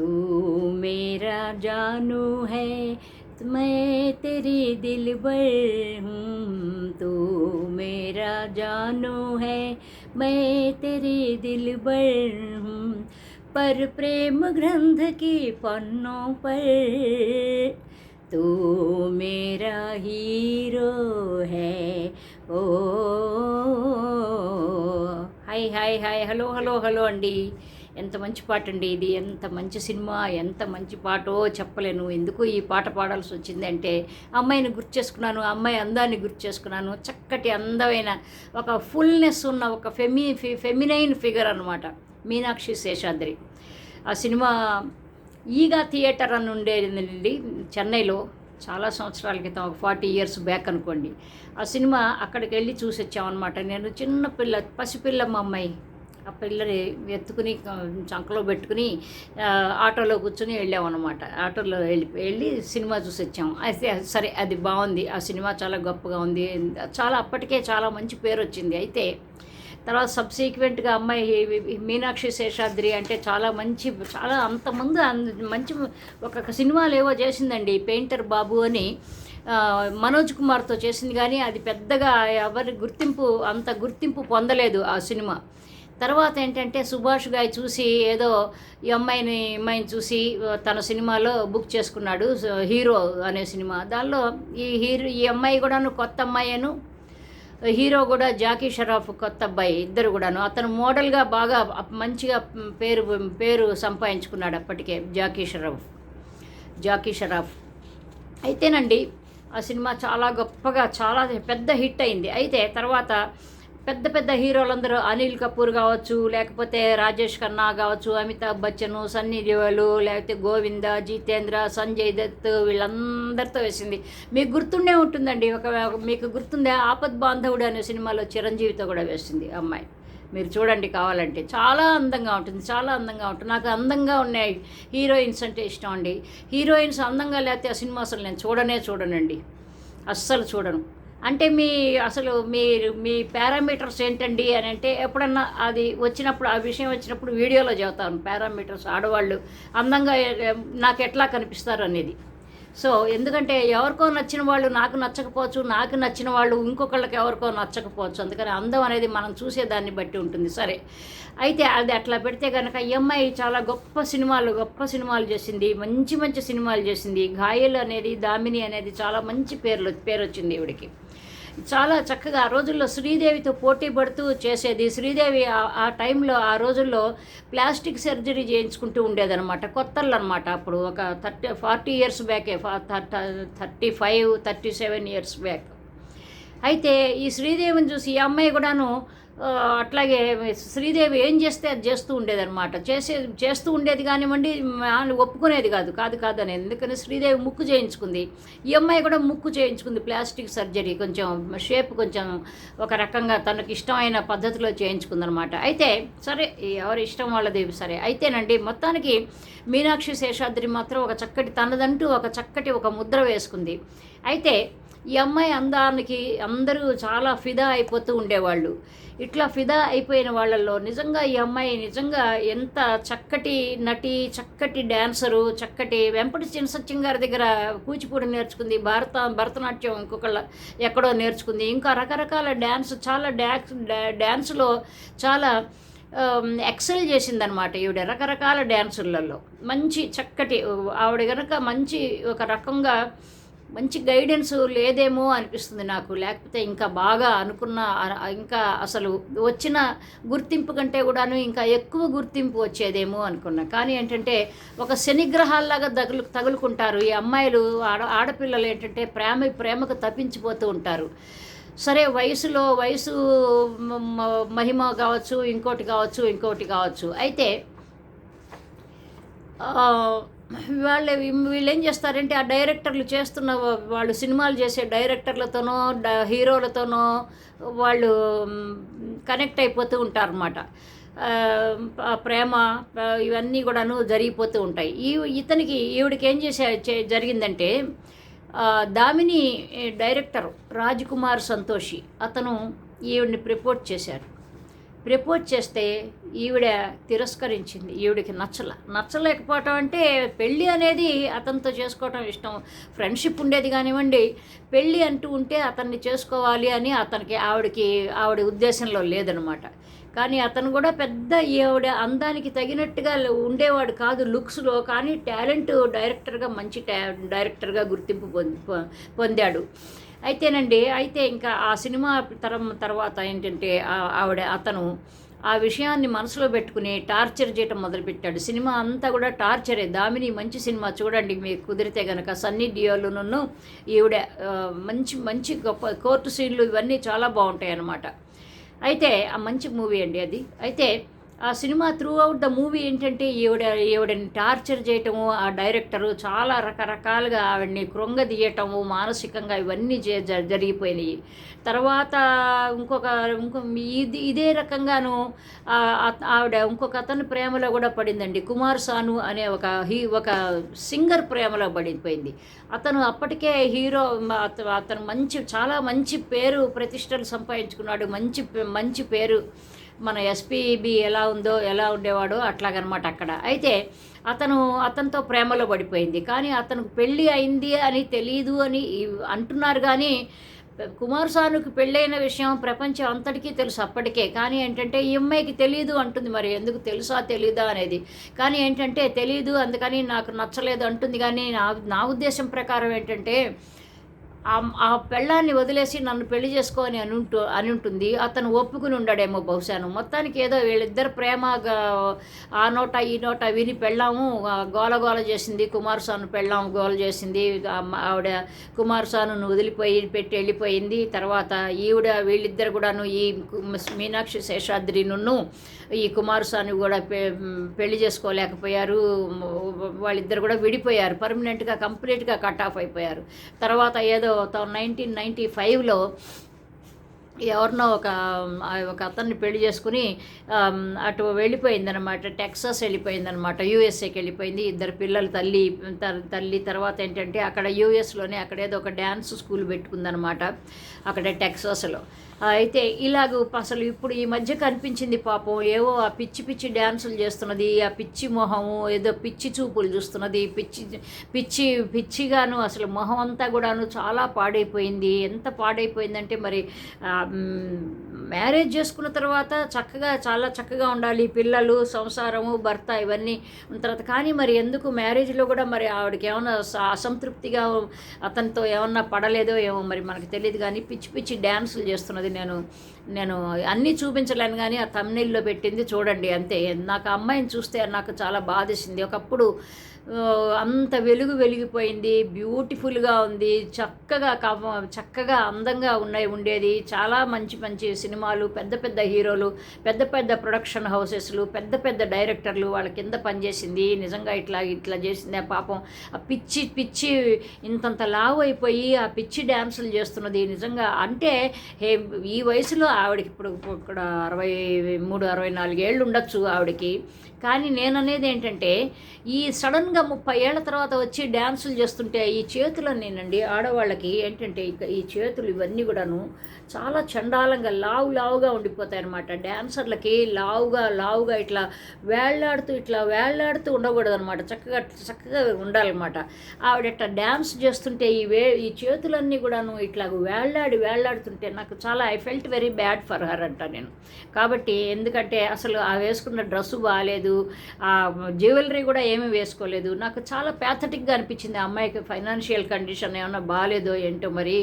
तू मेरा जानू है, मैं तेरी दिल बल हूँ। तू मेरा जानू है, मैं तेरी दिल बल हूँ। पर प्रेम ग्रंथ के पन्नों पर तू मेरा हीरो है। ओ, hi hi hi, hello hello hello, अंडी। ఎంత మంచి పాట అండి ఇది ఎంత మంచి సినిమా ఎంత మంచి పాటో చెప్పలేను. ఎందుకు ఈ పాట పాడాల్సి వచ్చింది అంటే అమ్మాయిని గుర్తు చేసుకున్నాను అమ్మాయి అందాన్ని గుర్తు చేసుకున్నాను. చక్కటి అందమైన ఒక ఫుల్నెస్ ఉన్న ఒక ఫెమి ఫెమినైన్ ఫిగర్ అనమాట మీనాక్షి శేషాద్రి. ఆ సినిమా ఈగా థియేటర్ అని ఉండేదండి చెన్నైలో చాలా సంవత్సరాల క్రితం ఒక ఫార్టీ ఇయర్స్ బ్యాక్ అనుకోండి. ఆ సినిమా అక్కడికి వెళ్ళి చూసి వచ్చామన్నమాట నేను చిన్న పిల్ల పసిపిల్ల మా అమ్మాయి. ఆ పిల్లని ఎత్తుకుని చంకలో పెట్టుకుని ఆటోలో కూర్చొని వెళ్ళామన్నమాట ఆటోలో వెళ్ళి వెళ్ళి సినిమా చూసి వచ్చాము అయితే సరే అది బాగుంది. ఆ సినిమా చాలా గొప్పగా ఉంది. చాలా అప్పటికే చాలా మంచి పేరు వచ్చింది. అయితే తర్వాత సబ్సీక్వెంట్గా అమ్మాయి మీనాక్షి శేషాద్రి అంటే చాలా మంచి చాలా అంతమంది మంచి ఒక సినిమాలు ఏవో చేసిందండి. పెయింటర్ బాబు అని మనోజ్ కుమార్తో చేసింది కానీ అది పెద్దగా ఎవరి గుర్తింపు అంత గుర్తింపు పొందలేదు ఆ సినిమా. తర్వాత ఏంటంటే సుభాష్ గారి చూసి ఏదో ఈ అమ్మాయిని అమ్మాయిని చూసి తన సినిమాలో బుక్ చేసుకున్నాడు హీరో అనే సినిమా. దానిలో ఈ హీరో ఈ అమ్మాయి కూడాను కొత్త అమ్మాయిను. హీరో కూడా జాకీ షరాఫ్ కొత్త అబ్బాయి ఇద్దరు కూడాను. అతను మోడల్గా బాగా మంచిగా పేరు పేరు సంపాదించుకున్నాడు అప్పటికే జాకీ షరాఫ్. జాకీ షరాఫ్. అయితేనండి ఆ సినిమా చాలా గొప్పగా చాలా పెద్ద హిట్ అయింది. అయితే తర్వాత పెద్ద పెద్ద హీరోలందరూ అనిల్ కపూర్ కావచ్చు లేకపోతే రాజేష్ ఖన్నా కావచ్చు అమితాబ్ బచ్చన్ సన్నీ దేవలు లేకపోతే గోవింద జితేంద్ర సంజయ్ దత్ వీళ్ళందరితో వేసింది. మీకు గుర్తుండే ఉంటుందండి ఒక మీకు గుర్తుందే ఆపద్ బాంధవుడు అనే సినిమాలో చిరంజీవితో కూడా వేసింది అమ్మాయి. మీరు చూడండి కావాలంటే. చాలా అందంగా ఉంటుంది చాలా అందంగా ఉంటుంది. నాకు అందంగా ఉన్నాయి హీరోయిన్స్ అంటే ఇష్టం అండి. హీరోయిన్స్ అందంగా లేకపోతే ఆ సినిమా అసలు నేను చూడనే చూడనండి. అస్సలు చూడను. అంటే మీ అసలు మీరు మీ పారామీటర్స్ ఏంటండి అని అంటే ఎప్పుడన్నా అది వచ్చినప్పుడు ఆ విషయం వచ్చినప్పుడు వీడియోలో చెబుతాను. పారామీటర్స్ ఆడవాళ్ళు అందంగా నాకు ఎట్లా కనిపిస్తారు అనేది. సో ఎందుకంటే ఎవరికో నచ్చిన వాళ్ళు నాకు నచ్చకపోవచ్చు నాకు నచ్చిన వాళ్ళు ఇంకొకళ్ళకి ఎవరికో నచ్చకపోవచ్చు. అందుకని అందం అనేది మనం చూసేదాన్ని బట్టి ఉంటుంది. సరే. అయితే అది అట్లా పెడితే కనుక ఈ అమ్మాయి చాలా గొప్ప సినిమాలు గొప్ప సినిమాలు చేసింది. మంచి మంచి సినిమాలు చేసింది. గాయలు అనేది దామిని అనేది చాలా మంచి పేర్లు పేరు వచ్చింది ఈవిడికి. చాలా చక్కగా ఆ రోజుల్లో శ్రీదేవితో పోటీ పడుతూ చేసేది. శ్రీదేవి ఆ టైంలో ఆ రోజుల్లో ప్లాస్టిక్ సర్జరీ చేయించుకుంటూ ఉండేదనమాట కొత్తలు అనమాట అప్పుడు. ఒక thirty forty years బ్యాకే thirty five thirty seven years back. అయితే ఈ శ్రీదేవిని చూసి ఈ అమ్మాయి కూడాను అట్లాగే శ్రీదేవి ఏం చేస్తే అది చేస్తూ ఉండేదన్నమాట. చేసే చేస్తూ ఉండేది కానివ్వండి ఒప్పుకునేది కాదు కాదు కాదు అనేది. ఎందుకని శ్రీదేవి ముక్కు చేయించుకుంది. ఈ అమ్మాయి కూడా ముక్కు చేయించుకుంది ప్లాస్టిక్ సర్జరీ కొంచెం షేప్ కొంచెం ఒక రకంగా తనకు ఇష్టమైన పద్ధతిలో చేయించుకుందనమాట అయితే సరే ఎవరి ఇష్టం వాళ్ళది సరే. అయితేనండి మొత్తానికి మీనాక్షి శేషాద్రి మాత్రం ఒక చక్కటి తనదంటూ ఒక చక్కటి ఒక ముద్ర వేసుకుంది. అయితే ఈ అమ్మాయి అందానికి అందరూ చాలా ఫిదా అయిపోతూ ఉండేవాళ్ళు. ఇట్లా ఫిదా అయిపోయిన వాళ్ళల్లో నిజంగా ఈ అమ్మాయి నిజంగా ఎంత చక్కటి నటి చక్కటి డ్యాన్సరు చక్కటి వెంపటి చినసత్యం గారి దగ్గర కూచిపూడి నేర్చుకుంది భారత భరతనాట్యం ఇంకొకళ్ళ ఎక్కడో నేర్చుకుంది. ఇంకా రకరకాల డ్యాన్స్ చాలా డ్యాన్స్ డ్యాన్స్లో చాలా ఎక్సెల్ చేసిందనమాట ఈవిడ రకరకాల డ్యాన్సులలో మంచి చక్కటి ఆవిడ కనుక మంచి ఒక రకంగా మంచి గైడెన్స్ లేదేమో అనిపిస్తుంది నాకు. లేకపోతే ఇంకా బాగా అనుకున్న ఇంకా అసలు వచ్చిన గుర్తింపు కంటే కూడాను ఇంకా ఎక్కువ గుర్తింపు వచ్చేదేమో అనుకున్నా. కానీ ఏంటంటే ఒక శనిగ్రహాల్లాగా తగులు తగులుకుంటారు. ఈ అమ్మాయిలు ఆడ ఆడపిల్లలు ఏంటంటే ప్రేమ ప్రేమకు తప్పించిపోతూ ఉంటారు. సరే వయసులో వయసు మహిమ కావచ్చు ఇంకోటి కావచ్చు ఇంకోటి కావచ్చు. అయితే వాళ్ళు వీళ్ళు ఏం చేస్తారంటే ఆ డైరెక్టర్లు చేస్తున్న వాళ్ళు సినిమాలు చేసే డైరెక్టర్లతోనో హీరోలతోనో వాళ్ళు కనెక్ట్ అయిపోతూ ఉంటారన్నమాట. ప్రేమ ఇవన్నీ కూడాను జరిగిపోతూ ఉంటాయి. ఈ ఇతనికి ఈవిడికి ఏం చేసే జరిగిందంటే దామిని డైరెక్టర్ రాజ్ కుమార్ సంతోషి అతను ఈవిడిని ప్రిపోర్ట్ చేశారు. ప్రపోజ్ చేస్తే ఈవిడ తిరస్కరించింది. ఈవిడికి నచ్చల. నచ్చలేకపోవటం అంటే పెళ్ళి అనేది అతనితో చేసుకోవటం ఇష్టం. ఫ్రెండ్షిప్ ఉండేది కానివ్వండి పెళ్ళి అంటూ ఉంటే అతన్ని చేసుకోవాలి అని అతనికి ఆవిడకి ఆవిడ ఉద్దేశంలో లేదనమాట. కానీ అతను కూడా పెద్ద ఈవిడ అందానికి తగినట్టుగా ఉండేవాడు కాదు లుక్స్లో కానీ టాలెంట్ డైరెక్టర్గా మంచి టా డైరెక్టర్గా గుర్తింపు పొంది పొందాడు. అయితేనండి అయితే ఇంకా ఆ సినిమా తరం తర్వాత ఏంటంటే ఆవిడ అతను ఆ విషయాన్ని మనసులో పెట్టుకుని టార్చర్ చేయటం మొదలుపెట్టాడు. సినిమా అంతా కూడా టార్చరే. దామిని మంచి సినిమా చూడండి మీకు కుదిరితే కనుక సన్నీ డియోలును ఈవిడ మంచి మంచి గొప్ప కోర్టు సీన్లు ఇవన్నీ చాలా బాగుంటాయి అన్నమాట అయితే ఆ మంచి మూవీ అండి అది. అయితే ఆ cinema throughout the movie ఏంటంటే ఈవిడ ఈవిడని టార్చర్ చేయటము ఆ డైరెక్టరు చాలా రకరకాలుగా ఆవిడని కృంగదీయటము మానసికంగా ఇవన్నీ జ- జరిగిపోయినాయి. తర్వాత ఇంకొక ఇంకో ఇది ఇదే రకంగాను ఆవిడ ఇంకొక అతని ప్రేమలో కూడా పడిందండి. కుమార్ సాను అనే ఒక హీ ఒక సింగర్ ప్రేమలో పడిపోయింది. అతను అప్పటికే హీరో అతను మంచి చాలా మంచి పేరు ప్రతిష్టలు సంపాదించుకున్నాడు. మంచి మంచి పేరు. మన ఎస్పీబి ఎలా ఉందో ఎలా ఉండేవాడో అట్లాగనమాట అక్కడ. అయితే అతను అతనితో ప్రేమలో పడిపోయింది. కానీ అతనికి పెళ్ళి అయింది అని తెలియదు అని అంటున్నారు కానీ కుమారస్వామికి పెళ్ళైన విషయం ప్రపంచం అంతటికీ తెలుసు అప్పటికే. కానీ ఏంటంటే ఈ అమ్మాయికి తెలియదు అంటుంది మరి. ఎందుకు తెలుసా తెలీదా అనేది. కానీ ఏంటంటే తెలియదు అందుకని నాకు నచ్చలేదు అంటుంది. కానీ నా నా ఉద్దేశం ప్రకారం ఏంటంటే ఆ పెళ్ళాన్ని వదిలేసి నన్ను పెళ్ళి చేసుకోని అని అనుంటూ అని ఉంటుంది. అతను ఒప్పుకుని ఉండడేమో బహుశాను మొత్తానికి ఏదో వీళ్ళిద్దరు ప్రేమ ఆ నోట ఈ నోట విని పెళ్ళాము గోలగోల గోల గోల చేసింది. కుమారుసాను పెళ్ళాము గోల చేసింది. ఆవిడ కుమార్ వదిలిపోయి పెట్టి వెళ్ళిపోయింది. తర్వాత ఈవిడ వీళ్ళిద్దరు కూడాను ఈ మీనాక్షి శేషాద్రి నున్ను ఈ కుమార్ కూడా పె పెళ్ళి చేసుకోలేకపోయారు. వాళ్ళిద్దరు కూడా విడిపోయారు. పర్మనెంట్గా కంప్లీట్గా కట్ ఆఫ్ అయిపోయారు. తర్వాత ఏదో నైన్టీన్ నైంటీ ఫైవ్లో ఎవరినో ఒక ఒక అతన్ని పెళ్ళి చేసుకుని అటు వెళ్ళిపోయిందనమాట టెక్సాస్ వెళ్ళిపోయిందనమాట యూఎస్ఏకి వెళ్ళిపోయింది. ఇద్దరు పిల్లలు తల్లి తల్లి తర్వాత ఏంటంటే అక్కడ యూఎస్లోనే అక్కడ ఏదో ఒక డ్యాన్స్ స్కూల్ పెట్టుకుందనమాట అక్కడ టెక్సాస్లో అయితే ఇలాగ అసలు ఇప్పుడు ఈ మధ్య కనిపించింది పాపం ఏవో ఆ పిచ్చి పిచ్చి డ్యాన్సులు చేస్తున్నది ఆ పిచ్చి మొహము ఏదో పిచ్చి చూపులు చూస్తున్నది పిచ్చి పిచ్చి పిచ్చిగాను అసలు మొహం అంతా కూడాను చాలా పాడైపోయింది. ఎంత పాడైపోయిందంటే మరి మ్యారేజ్ చేసుకున్న తర్వాత చక్కగా చాలా చక్కగా ఉండాలి. పిల్లలు సంసారము భర్త ఇవన్నీ ఉన్న తర్వాత కానీ మరి ఎందుకు మ్యారేజ్లో కూడా మరి ఆవిడకి ఏమైనా స- అసంతృప్తిగా అతనితో ఏమన్నా పడలేదో ఏమో మరి మనకు తెలియదు కానీ పిచ్చి పిచ్చి డ్యాన్సులు చేస్తున్నది. నేను నేను అన్నీ చూపించలేను కానీ ఆ తమ్నెల్లో పెట్టింది చూడండి అంతే. నాకు ఆ అమ్మాయిని చూస్తే నాకు చాలా బాధేసింది. ఒకప్పుడు అంత వెలుగు వెలిగిపోయింది బ్యూటిఫుల్గా ఉంది చక్కగా కవ చక్కగా అందంగా ఉన్నాయి ఉండేది. చాలా మంచి మంచి సినిమాలు పెద్ద పెద్ద హీరోలు పెద్ద పెద్ద ప్రొడక్షన్ హౌసెస్లు పెద్ద పెద్ద డైరెక్టర్లు వాళ్ళ కింద పనిచేసింది. నిజంగా ఇట్లా ఇట్లా చేసింది ఆ పాపం. ఆ పిచ్చి పిచ్చి ఇంతంత లావు అయిపోయి ఆ పిచ్చి డ్యాన్సులు చేస్తున్నది నిజంగా. అంటే హే ఈ వయసులో ఆవిడకి ఇప్పుడు ఇక్కడ అరవై మూడు అరవై నాలుగేళ్ళు ఉండొచ్చు ఆవిడకి. కానీ నేను అనేది ఏంటంటే ఈ సడన్గా ముప్పై ఏళ్ళ తర్వాత వచ్చి డ్యాన్సులు చేస్తుంటే ఈ చేతులన్నీనండి ఆడవాళ్ళకి ఏంటంటే ఇక ఈ చేతులు ఇవన్నీ కూడాను చాలా చండాలంగా లావు లావుగా ఉండిపోతాయి అనమాట డ్యాన్సర్లకి లావుగా లావుగా ఇట్లా వేళ్ళాడుతూ ఇట్లా వేళ్ళాడుతూ ఉండకూడదు అనమాట చక్కగా చక్కగా ఉండాలన్నమాట. ఆవిడ ఇట్లా డ్యాన్స్ చేస్తుంటే ఈ వే ఈ చేతులన్నీ కూడాను ఇట్లా వేళ్ళాడి వేళ్ళాడుతుంటే నాకు చాలా I felt very bad for her అంట నేను. కాబట్టి ఎందుకంటే అసలు ఆ వేసుకున్న డ్రెస్సు బాగాలేదు ఆ జ్యువెలరీ కూడా ఏమీ వేసుకోలేదు. లేదు నాకు చాలా ప్యాథటిక్గా అనిపించింది ఆ అమ్మాయికి ఫైనాన్షియల్ కండిషన్ ఏమన్నా బాగాలేదో ఏంటో మరి.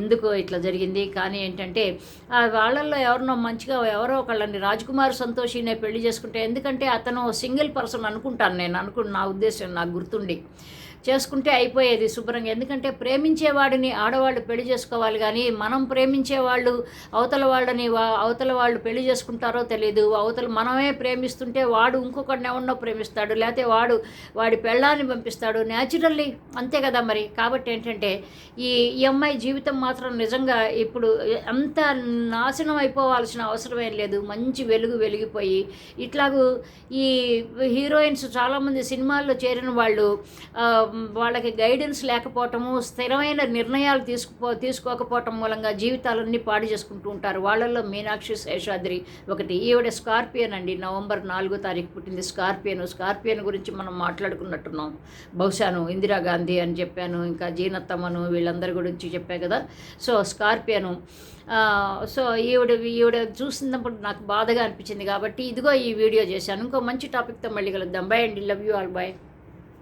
ఎందుకు ఇట్లా జరిగింది. కానీ ఏంటంటే ఆ వాళ్ళల్లో ఎవరినో మంచిగా ఎవరో ఒకళ్ళని రాజ్కుమార్ సంతోషినే పెళ్ళి చేసుకుంటే ఎందుకంటే అతను సింగిల్ పర్సన్ అనుకుంటాను నేను. అనుకు నా ఉద్దేశం నాకు గుర్తుండి. చేసుకుంటే అయిపోయేది శుభ్రంగా. ఎందుకంటే ప్రేమించేవాడిని ఆడవాళ్ళు పెళ్ళి చేసుకోవాలి కానీ మనం ప్రేమించే వాళ్ళు అవతల వాళ్ళని అవతల వాళ్ళు పెళ్ళి చేసుకుంటారో తెలియదు అవతల మనమే ప్రేమిస్తుంటే వాడు ఇంకొకరిని ఎవరినో ప్రేమిస్తాడు లేకపోతే వాడు వాడి పెళ్ళాన్ని పంపిస్తాడు. న్యాచురల్లీ అంతే కదా మరి. కాబట్టి ఏంటంటే ఈ ఈ అమ్మాయి జీవితం మాత్రం నిజంగా ఇప్పుడు అంత నాశనం అయిపోవాల్సిన అవసరం ఏం లేదు. మంచి వెలుగు వెలిగిపోయి ఇట్లాగూ ఈ హీరోయిన్స్ చాలామంది సినిమాల్లో చేరిన వాళ్ళు వాళ్ళకి గైడెన్స్ లేకపోవటము స్థిరమైన నిర్ణయాలు తీసుకుపో తీసుకోకపోవటం మూలంగా జీవితాలన్నీ పాడు చేసుకుంటూ ఉంటారు. వాళ్ళల్లో మీనాక్షి శేషాద్రి ఒకటి. ఈవిడ స్కార్పియన్ అండి. నవంబర్ నాలుగో తారీఖు పుట్టింది స్కార్పియన్. స్కార్పియన్ గురించి మనం మాట్లాడుకున్నట్టున్నాం. బహుశాను ఇందిరాగాంధీ అని చెప్పాను ఇంకా జీనత్తమ్మను వీళ్ళందరి గురించి చెప్పా కదా. సో స్కార్పియను. సో ఈవిడ ఈవిడ చూసినప్పుడు నాకు బాధగా అనిపించింది కాబట్టి ఇదిగో ఈ వీడియో చేశాను. ఇంకో మంచి టాపిక్తో మళ్ళీ కలుద్దాం. బై అండి. Love you all. బాయ్